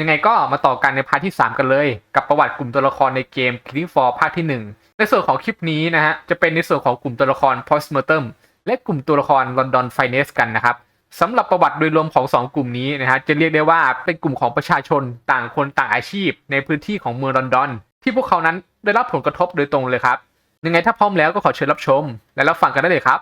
ยังไงก็มาต่อกันในพาร์ทที่ 3 กันเลย กับประวัติกลุ่มตัวละครในเกม Killing Floor ภาคที่ 1 ในส่วนของคลิปนี้นะฮะ จะเป็นในส่วนของกลุ่มตัวละคร Postmortem และกลุ่มตัวละคร London Finance กันนะครับสำหรับประวัติโดยรวมของ 2 กลุ่มนี้นะฮะจะเรียกได้ว่าเป็นกลุ่มของประชาชนต่างคนต่างอาชีพ ในพื้นที่ของเมืองลอนดอน ที่พวกเขานั้นได้รับผลกระทบโดยตรงเลยครับยังไงถ้าพร้อมแล้วก็ขอเชิญรับชม และรับฟังกันได้เลยครับ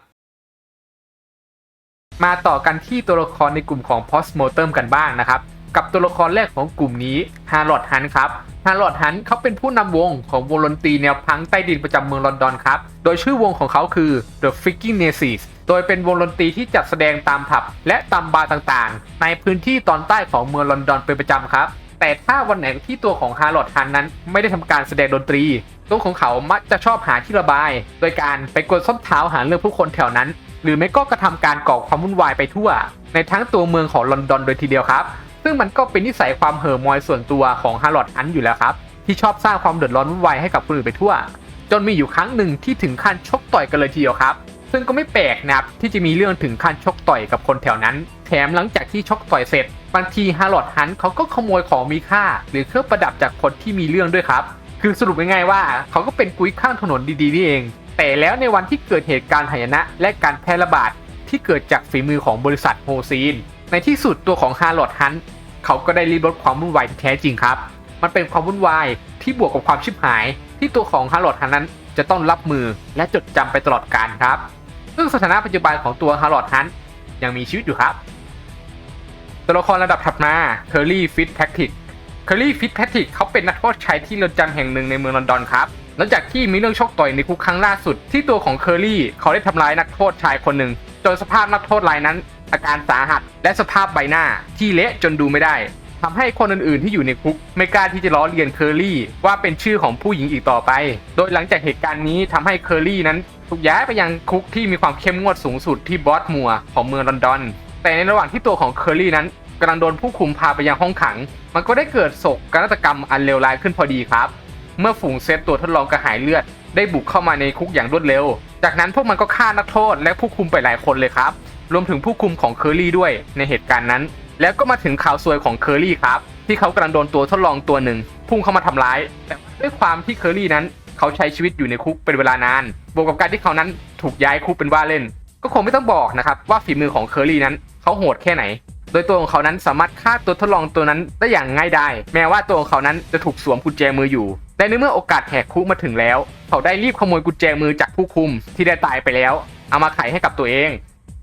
มาต่อกันที่ตัวละครในกลุ่มของ Postmortem กันบ้างนะครับ กับตัวละครแรกของกลุ่มนี้ฮาร์ลอดฮันครับฮาร์ลอดฮันเขาเป็นผู้นำวงของวงดนตรีแนวพังใต้ดินประจำเมืองลอนดอนครับ โดยชื่อวงของเขาคือ The Freaking Nazis โดยเป็นวงดนตรีที่จัดแสดงตามผับ และตามบาร์ต่างๆ ในพื้นที่ตอนใต้ของเมืองลอนดอนเป็นประจำครับแต่ถ้าวันไหนที่ตัวของฮาร์ลอดฮันนั้นไม่ได้ทำการแสดงดนตรี ตัวของเขามักจะชอบหาที่ระบาย โดยการไปกดส้นเท้าหาเรื่องผู้คนแถวนั้น หรือไม่ก็กระทำการก่อความวุ่นวายไปทั่ว ในทั้งตัวเมืองของลอนดอนโดยทีเดียวครับ ซึ่งมันก็เป็นนิสัยความเห่อมอยส่วนตัวของฮาร์ลอดอันอยู่แล้วครับ ที่ชอบสร้างความเดือดร้อนวุ่นวายให้กับคนอื่นไปทั่ว จนมีอยู่ครั้งหนึ่งที่ถึงขั้นชกต่อยกันเลยทีเดียวครับ ซึ่งก็ไม่แปลกนะครับที่จะมีเรื่องถึงขั้นชกต่อยกับคนแถวนั้น แถมหลังจากที่ชกต่อยเสร็จบางทีฮาร์ลอดฮันเขาก็ขโมยของมีค่า หรือเครื่องประดับจากคนที่มีเรื่องด้วยครับ คือสรุปง่ายๆว่าเขาก็เป็นกุ้ยข้างถนนดีๆนี่เอง แต่แล้วในวันที่เกิดเหตุการณ์หายนะ และการแพร่ระบาดที่เกิดจากฝีมือของบริษัทโฮซีนในที่สุดตัวของฮาร์ลอดฮัน เขาก็ได้รีบลดความวุ่นวายที่แท้จริงครับ มันเป็นความวุ่นวายที่บวกกับความชิบหาย ที่ตัวของฮาร์ลอดฮันนั้นจะต้องรับมือและจดจำไปตลอดกาลครับ ซึ่งสถานะปัจจุบันของตัวฮาร์ลอดฮันยังมีชีวิตอยู่ครับ ตัวละครระดับถัดมาเคอร์รี่ฟิตแพทริกเคอร์รี่ฟิตแพทริกเขาเป็นนักโทษชายที่เรือนจำแห่งหนึ่งในเมืองลอนดอนครับหลังจากที่มีเรื่องชกต่อยในคุกครั้งล่าสุด ที่ตัวของเคอร์รี่เขาได้ทำร้ายนักโทษชายคนหนึ่งจนสภาพนักโทษรายนั้น อาการสาหัส และสภาพใบหน้าที่เละจนดูไม่ได้ทำให้คนอื่นๆที่อยู่ในคุก ไม่กล้าที่จะล้อเลียนเคอร์รี่ว่าเป็นชื่อของผู้หญิงอีกต่อไป โดยหลังจากเหตุการณ์นี้ทำให้เคอร์รี่นั้นถูกย้ายไปยังคุกที่มีความเข้มงวดสูงสุดที่บอสมัวของเมืองลอนดอน แต่ในระหว่างที่ตัวของเคอร์รี่นั้นกำลังโดนผู้คุมพาไปยังห้องขัง มันก็ได้เกิดโศกนาฏกรรมอันเลวร้ายขึ้นพอดีครับ เมื่อฝูงเซตตัวทดลองกระหายเลือด ได้บุกเข้ามาในคุกอย่างรวดเร็ว จากนั้นพวกมันก็ฆ่านักโทษและผู้คุมไปหลายคนเลยครับ รวมถึงผู้คุมของเคอร์รี่ด้วยในเหตุการณ์นั้น แล้วก็มาถึงข่าวซวยของเคอร์รี่ครับ ที่เขากำลังโดนตัวทดลองตัวหนึ่ง พุ่งเข้ามาทำร้าย แต่ด้วยความที่เคอร์รี่นั้น เขาใช้ชีวิตอยู่ในคุกเป็นเวลานาน บวกกับการที่เขานั้นถูกย้ายคุกเป็นว่าเล่น ก็คงไม่ต้องบอกนะครับว่าฝีมือของเคอร์รี่นั้น เขาโหดแค่ไหน โดยตัวของเขานั้นสามารถฆ่าตัวทดลองตัวนั้นได้อย่างง่ายดายแม้ว่าตัวของเขานั้นจะถูกสวมกุญแจมืออยู่แต่ในเมื่อโอกาสแหกคุกมาถึงแล้ว เขาได้รีบขโมยกุญแจมือจากผู้คุมที่ได้ตายไปแล้ว เอามาไขให้กับตัวเอง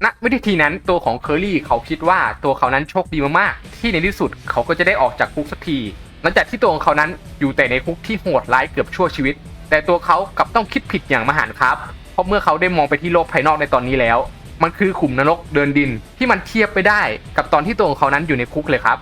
ณวิธีทีนั้นตัวของเคอรี่เขาคิดว่าตัวเขานั้นโชคดีมากๆที่ในที่สุดเขาก็จะได้ออกจากคุกสักทีหลังจากที่ตัวของเขานั้นอยู่แต่ในคุกที่โหดร้ายเกือบชั่วชีวิต แต่ตัวเขากลับต้องคิดผิดอย่างมหันครับ เพราะเมื่อเขาได้มองไปที่โลกภายนอกในตอนนี้แล้ว มันคือขุมนรกเดินดินที่มันเทียบไปได้กับตอนที่ตัวของเขานั้นอยู่ในคุกเลยครับ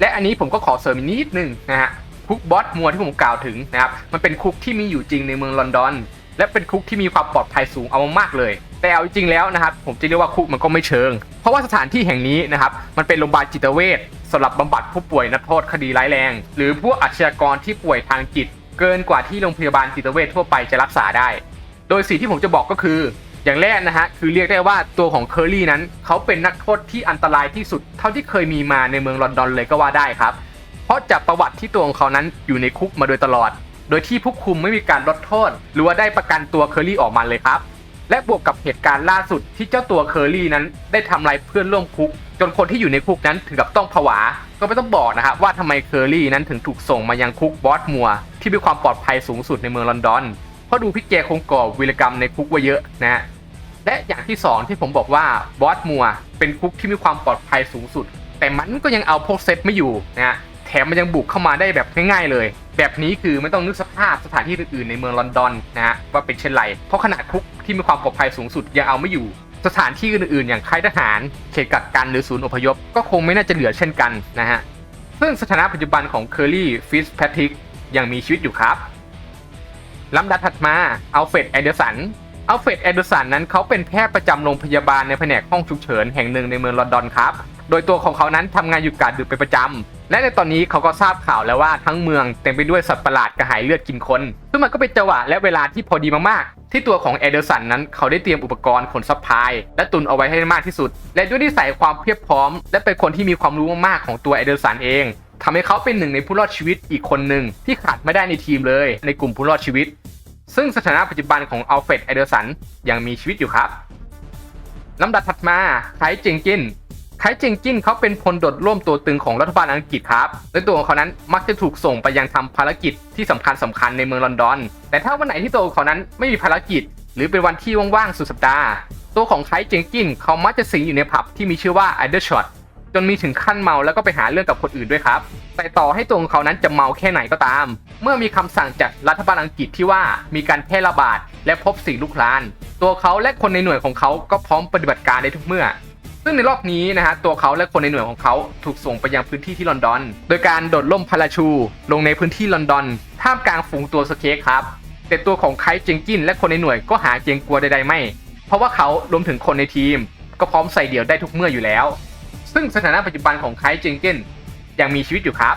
และอันนี้ผมก็ขอเสริมนิดนึงนะฮะคุกบอสมัวที่ผมกล่าวถึงนะครับมันเป็นคุกที่มีอยู่จริงในเมืองลอนดอน และเป็นคุกที่มีความปลอดภัยสูงเอามากๆเลย แต่เอาจริงๆแล้วนะครับผมจะเรียกว่าคุกมันก็ไม่เชิง เพราะว่าสถานที่แห่งนี้นะครับมันเป็นโรงพยาบาลจิตเวชสำหรับบำบัดผู้ป่วยนักโทษคดีร้ายแรง หรือผู้อาชญากรที่ป่วยทางจิต เกินกว่าที่โรงพยาบาลจิตเวชทั่วไปจะรักษาได้ โดยสิ่งที่ผมจะบอกก็คือ อย่างแรกนะฮะคือเรียกได้ว่าตัวของเคอรี่นั้น เขาเป็นนักโทษที่อันตรายที่สุด เท่าที่เคยมีมาในเมืองลอนดอนเลยก็ว่าได้ครับ เพราะจากประวัติที่ตัวของเขานั้นอยู่ในคุกมาโดยตลอด โดยที่ผู้คุมไม่มีการลดโทษ หรือว่าได้ประกันตัวเคอรี่ออกมาเลยครับ และบวกกับเหตุการณ์ล่าสุดที่เจ้าตัวเคอรี่นั้นได้ทำลายเพื่อนร่วมคุก จนคนที่อยู่ในคุกนั้นถึงกับต้องผวา ก็ไม่ต้องบอกนะครับว่าทำไมเคอรี่นั้นถึงถูกส่งมายังคุกบอสมัว ที่มีความปลอดภัยสูงสุดในเมืองลอนดอน เพราะดูพี่แกคงก่อวีรกรรมในคุกไว้เยอะนะฮะและอย่างที่ 2 ที่ผมบอกว่าบอสมัวเป็นคุกที่มีความปลอดภัยสูงสุด แต่มันก็ยังเอาพวกเซตไม่อยู่นะฮะแถมมันยังบุกเข้ามาได้แบบง่ายๆเลย แบบนี้คือไม่ต้องนึกสภาพสถานที่อื่นๆในเมืองลอนดอนนะฮะว่าเป็นเช่นไรเพราะขนาดคุก ที่มีความปลอดภัยสูงสุดยังเอาไม่อยู่ สถานที่อื่นๆ อย่างค่ายทหาร เขตกักกันหรือศูนย์อพยพ ก็คงไม่น่าจะเหลือเช่นกันนะฮะ ซึ่งสถานะปัจจุบันของเคอร์รี่ฟิสแพทริกยังมีชีวิตอยู่ครับลำดับถัดมาอัลเฟรดแอนเดอร์สันอัลเฟรดแอนเดอร์สันนั้นเขาเป็นแพทย์ประจำโรงพยาบาลในแผนกห้องฉุกเฉินแห่งหนึ่งในเมืองลอนดอนครับ โดยตัวของเขานั้นทำงานอยู่กาดดึกเป็นประจำ และในตอนนี้เขาก็ทราบข่าวแล้วว่าทั้งเมืองเต็มไปด้วยสัตว์ประหลาดกระหายเลือดกินคน ซึ่งมันก็เป็นจังหวะและเวลาที่พอดีมากๆ ที่ตัวของแอเดอร์สันนั้นเขาได้เตรียมอุปกรณ์ขนซัพพลายและตุนเอาไว้ให้มากที่สุด และด้วยนิสัยความเพียบพร้อม และเป็นคนที่มีความรู้มากๆของตัวแอเดอร์สันเองทำให้เขาเป็นหนึ่งในผู้รอดชีวิตอีกคนหนึ่งที่ขาดไม่ได้ในทีมเลย ในกลุ่มผู้รอดชีวิต ซึ่งสถานะปัจจุบันของอัลเฟรดไอเดอร์สันยังมีชีวิตอยู่ครับลำดับถัดมาไคลเจงกิน ไคลเจงกินเขาเป็นพลดดร่วมตัวตึงของรัฐบาลอังกฤษครับโดยตัวของเขานั้นมักจะถูกส่งไปยังทำภารกิจที่สำคัญสำคัญในเมืองลอนดอน แต่ถ้าวันไหนที่ตัวของเขานั้นไม่มีภารกิจ หรือเป็นวันที่ว่างๆสุดสัปดาห์ ตัวของไคลเจงกินเขามักจะสิงอยู่ในผับที่มีชื่อว่าไอเดอร์ช็อตจนมีถึงขั้นเมาแล้วก็ไปหาเรื่องกับคนอื่นด้วยครับ แต่ต่อให้ตัวของเขานั้นจะเมาแค่ไหนก็ตาม เมื่อมีคำสั่งจากรัฐบาลอังกฤษที่ว่ามีการแพร่ระบาดและพบสิ่งลุกลาน ตัวเขาและคนในหน่วยของเขาก็พร้อมปฏิบัติการในทุกเมื่อ ซึ่งในรอบนี้นะฮะตัวเขาและคนในหน่วยของเขาถูกส่งไปยังพื้นที่ที่ลอนดอน โดยการโดดล่มพาราชู ลงในพื้นที่ลอนดอน ท่ามกลางฝูงตัวสเค้กครับ แต่ตัวของไคเจงกินและคนในหน่วยก็หาเจงกลัวใดๆไม่ เพราะว่าเขารวมถึงคนในทีม ก็พร้อมใส่เดี่ยวได้ทุกเมื่ออยู่แล้ว ซึ่งสถานะปัจจุบันของไคเจงเกนยังมีชีวิตอยู่ครับ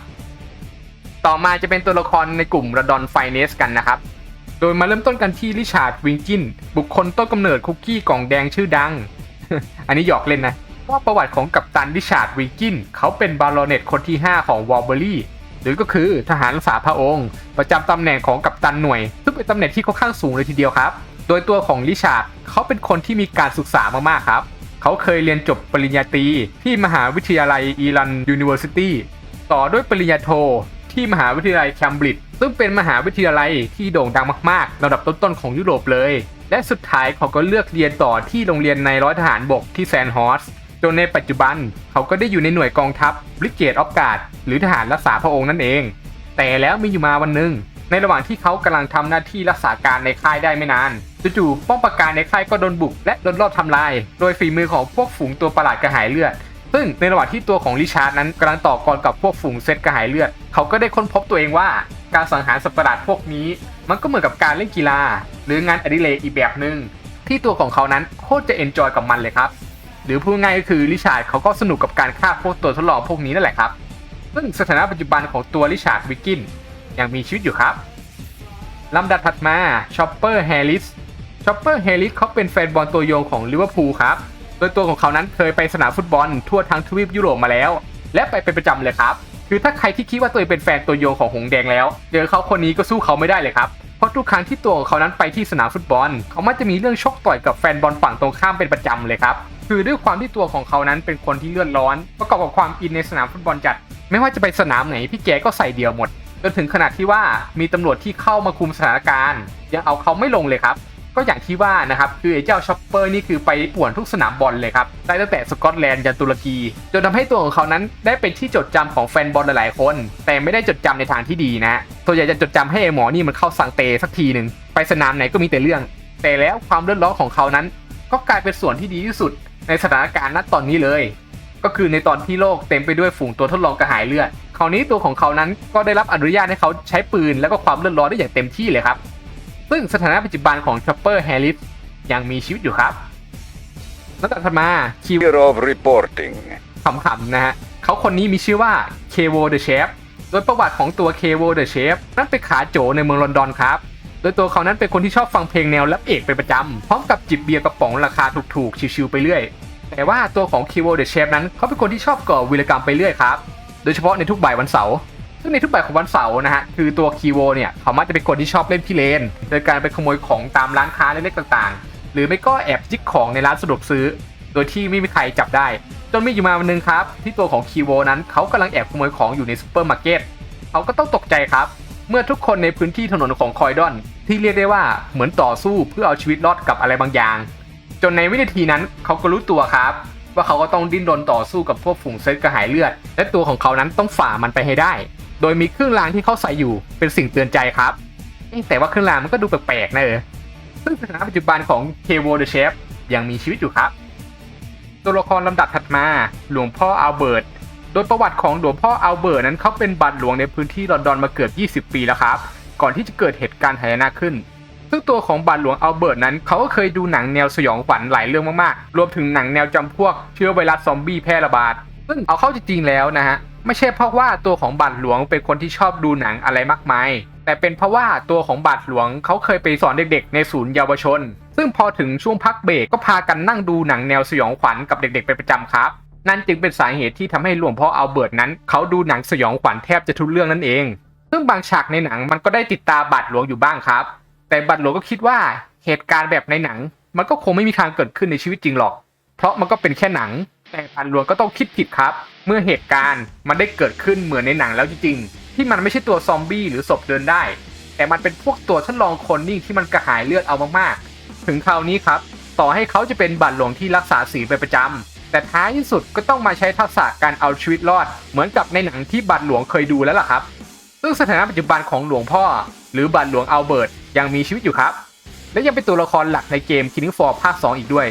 ต่อมาจะเป็นตัวละครในกลุ่มระดอนไฟเนสกันนะครับโดยมาเริ่มต้นกันที่ริชาร์ดวิงกินบุคคลต้นกำเนิดคุกกี้กล่องแดงชื่อดัง อันนี้หยอกเล่นนะว่าประวัติของกัปตันริชาร์ดวิกิน เขาเป็นบาโรเนตคนที่ 5 ของวอลเบอรี่หรือก็คือทหารรักษาพระองค์ ประจำตำแหน่งของกัปตันหน่วย ซึ่งเป็นตำแหน่งที่ค่อนข้างสูงเลยทีเดียวครับ โดยตัวของริชาร์ดเขาเป็นคนที่มีการศึกษามากๆครับ เขาเคยเรียนจบปริญญาตรีที่มหาวิทยาลัยอีรันยูนิเวอร์ซิตี้ต่อด้วยปริญญาโทที่มหาวิทยาลัยแคมบริดจ์ซึ่งเป็นมหาวิทยาลัยที่โด่งดังมากๆระดับต้นๆของยุโรปเลย และสุดท้ายเขาก็เลือกเรียนต่อที่โรงเรียนในร้อยทหารบกที่แซนฮอร์สจนในปัจจุบันเขาก็ได้อยู่ในหน่วยกองทัพบริเกตออฟการ์ดหรือทหารรักษาพระองค์นั่นเอง แต่แล้วมีอยู่มาวันหนึ่งในระหว่างที่เขากำลังทำหน้าที่รักษาการในค่ายได้ไม่นานจู่ๆป้อมปราการในค่ายก็โดนบุก และโดนรอบทำลาย โดยฝีมือของพวกฝูงตัวประหลาดกระหายเลือด ซึ่งในระหว่างที่ตัวของริชาร์ดนั้นกำลังต่อกรกับพวกฝูงเซตกระหายเลือด เขาก็ได้ค้นพบตัวเองว่า การสังหารสัตว์ประหลาดพวกนี้ มันก็เหมือนกับการเล่นกีฬา หรืองานอดิเรกอีกแบบหนึ่งที่ตัวของเขานั้นโคตรจะเอนจอยกับมันเลยครับ หรือพูดง่ายก็คือริชาร์ดเขาก็สนุกกับการฆ่าพวกตัวทดลองพวกนี้นั่นแหละครับ ซึ่งสถานะปัจจุบันของตัวริชาร์ดวิกกินยังมีชีวิตอยู่ครับลำดับถัดมาชอปเปอร์แฮร์ริสชอปเปอร์แฮร์ริสเขาเป็นแฟนบอลตัวยงของลิเวอร์พูลครับ โดยตัวของเขานั้นเคยไปสนามฟุตบอลทั่วทั้งทวีปยุโรปมาแล้ว และไปเป็นประจำเลยครับ คือถ้าใครที่คิดว่าตัวเองเป็นแฟนตัวยงของหงแดงแล้วเจอเขาคนนี้ก็สู้เขาไม่ได้เลยครับเพราะทุกครั้งที่ตัวของเขานั้นไปที่สนามฟุตบอล เขามักจะมีเรื่องชกต่อยกับแฟนบอลฝั่งตรงข้ามเป็นประจำเลยครับคือด้วยความที่ตัวของเขานั้นเป็นคนที่เลือดร้อน ประกอบกับความอินในสนามฟุตบอลจัด ไม่ว่าจะไปสนามไหนพี่แกก็ใส่เดียวหมดจนถึงขนาดที่ว่ามีตำรวจที่เข้ามาคุมสถานการณ์ยังเอาเขาไม่ลงเลยครับ ก็อย่างที่ว่านะครับคือไอ้เจ้าช็อปเปอร์นี่คือไปป่วนทุกสนามบอลเลยครับได้ตั้งแต่สกอตแลนด์ยันตุรกี จนทำให้ตัวของเขานั้นได้เป็นที่จดจำของแฟนบอลหลายๆคน แต่ไม่ได้จดจำในทางที่ดีนะส่วใหญ่จะจดจำให้ไอ้หมอนี่มันเข้าสังเตสักทีหนึ่งไปสนามไหนก็มีแต่เรื่อง แต่แล้วความเลือดร้อนของเขานั้น ก็กลายเป็นส่วนที่ดีที่สุด ในสถานการณ์ณตอนนี้เลย ก็คือในตอนที่โลกเต็มไปด้วยฝูงตัวทดลองกระหายเลือดคราวนี้ตัวของเขานั้นก็ได้รับอนุญาตให้เขาใช้ปืนแล้วก็ความเลือดร้อนได้อย่างเต็มที่เลยครับ ซึ่งสถานะปัจจุบันของชอปเปอร์แฮร์ริสยังมีชีวิตอยู่ครับแล้วต่อมาคิว Year of reporting. ขำๆนะฮะเขาคนนี้มีชื่อว่าเคโวเดอะเชฟโดยประวัติของตัวเคโวเดอะเชฟนั่นเป็นขาโจในเมืองลอนดอนครับ โดยตัวเขานั้นเป็นคนที่ชอบฟังเพลงแนวแรปเอกเป็นประจำ พร้อมกับจิบเบียร์กระป๋องราคาถูกๆ ชิวๆไปเรื่อย แต่ว่าตัวของเคโวเดอะเชฟนั้นเขาเป็นคนที่ชอบก่อวีรกรรมไปเรื่อยครับ โดยเฉพาะในทุกบ่ายวันเสาร์ ซึ่งในทุกบ่ายของวันเสาร์นะฮะคือตัวคีโวเนี่ยเขามักจะเป็นคนที่ชอบเล่นพิเรนโดยการไปขโมยของตามร้านค้าเล็กๆต่างๆ หรือไม่ก็แอบจิกของในร้านสะดวกซื้อ โดยที่ไม่มีใครจับได้ จนมีอยู่มาวันหนึงครับ ที่ตัวของคีโวนั้นเขากำลังแอบขโมยของอยู่ในซูเปอร์มาร์เก็ตเขาก็ต้องตกใจครับ เมื่อทุกคนในพื้นที่ถนนของคอยดอน ที่เรียกได้ว่าเหมือนต่อสู้เพื่อเอาชีวิตรอดกับอะไรบางอย่าง จนในวินาทีนั้นเขาก็รู้ตัวครับว่าเขาก็ต้องดิ้นรนต่อสู้กับพวกฝูงเซตกระหายเลือด และตัวของเขานั้นต้องฝ่ามันไปให้ได้ โดยมีเครื่องรางที่เขาใส่อยู่เป็นสิ่งเตือนใจครับแต่ว่าเครื่องรางมันก็ดูแปลกๆนะเออซึ่งสถานะปัจจุบันของเคโวเดอะเชฟยังมีชีวิตอยู่ครับ ตัวละครลำดับถัดมาหลวงพ่ออัลเบิร์ตโดยประวัติของหลวงพ่ออัลเบิร์ตนั้นเขาเป็นบัตรหลวงในพื้นที่ลอนดอนมาเกือบ 20 ปีแล้วครับ ก่อนที่จะเกิดเหตุการณ์หายนะขึ้น ซึ่งตัวของบาทหลวงอัลเบิร์ตนั้นเขาก็เคยดูหนังแนวสยองขวัญหลายเรื่องมากๆ รวมถึงหนังแนวจำพวกเชื้อไวรัสซอมบี้แพร่ระบาด ซึ่งเอาเข้าจริงๆแล้วนะฮะ ไม่ใช่เพราะว่าตัวของบาทหลวงเป็นคนที่ชอบดูหนังอะไรมากมาย แต่เป็นเพราะว่าตัวของบาทหลวงเขาเคยไปสอนเด็กๆ ในศูนย์เยาวชน ซึ่งพอถึงช่วงพักเบรกก็พากันนั่งดูหนังแนวสยองขวัญกับเด็กๆเป็นประจำครับ นั่นจึงเป็นสาเหตุที่ทำให้หลวงพ่ออัลเบิร์ตนั้นเขาดูหนังสยองขวัญแทบจะทุกเรื่องนั่นเอง ซึ่งบางฉากในหนังมันก็ได้ติดตาบาทหลวงอยู่บ้างครับ แต่บาทหลวงก็คิดว่าเหตุการณ์แบบในหนัง มันก็คงไม่มีทางเกิดขึ้นในชีวิตจริงหรอก เพราะมันก็เป็นแค่หนัง แต่บาทหลวงก็ต้องคิดผิดครับ เมื่อเหตุการณ์มันได้เกิดขึ้นเหมือนในหนังแล้วจริงๆ ที่มันไม่ใช่ตัวซอมบี้หรือศพเดินได้ แต่มันเป็นพวกตัวทดลองคนนิ่งที่มันกระหายเลือดเอามากๆ ถึงคราวนี้ครับ ต่อให้เขาจะเป็นบาทหลวงที่รักษาศีลเป็นประจำแต่ท้ายที่สุดก็ต้องมาใช้ทักษะการเอาชีวิตรอด เหมือนกับในหนังที่บาทหลวงเคยดูแล้วล่ะครับ ซึ่งสถานะปัจจุบันของหลวงพ่อ หรือบาทหลวงอัลเบิร์ตยังมีชีวิตอยู่ครับ และยังเป็นตัวละครหลักในเกม Killing Floor ภาค 2 อีกด้วย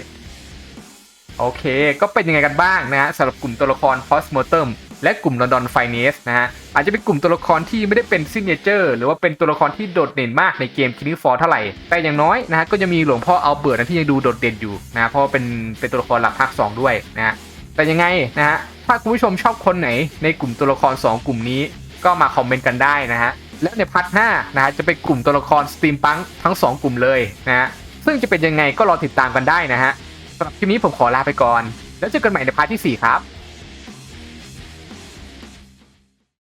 โอเค ก็เป็นยังไงกันบ้างนะฮะสำหรับกลุ่มตัวละคร Postmortem และกลุ่ม London Finance นะฮะ อาจจะเป็นกลุ่มตัวละครที่ไม่ได้เป็นซิเนเจอร์หรือว่าเป็นตัวละครที่โดดเด่นมากในเกม Killing Floor เท่าไหร่ แต่อย่างน้อยนะฮะก็จะมีหลวงพ่อเอัลเบิร์ตนที่ยังดูโดดเด่นอยู่นะเพราะว่าเป็นเป็นตัวละครหลักภาค 2 ด้วยนะฮะ แต่ยังไงนะฮะ ถ้าคุณผู้ชมชอบคนไหนในกลุ่มตัวละคร 2 กลุ่มนี้ ก็มาคอมเมนต์กันได้นะฮะ และในพาร์ทหน้านะฮะจะเป็นกลุ่มตัวละครสตรีมปังทั้ง 2 กลุ่มเลยนะฮะ ซึ่งจะเป็นยังไงก็รอติดตามกันได้นะฮะ สำหรับคลิปนี้ผมขอลาไปก่อน แล้วเจอกันใหม่ในพาร์ทที่ 4 ครับ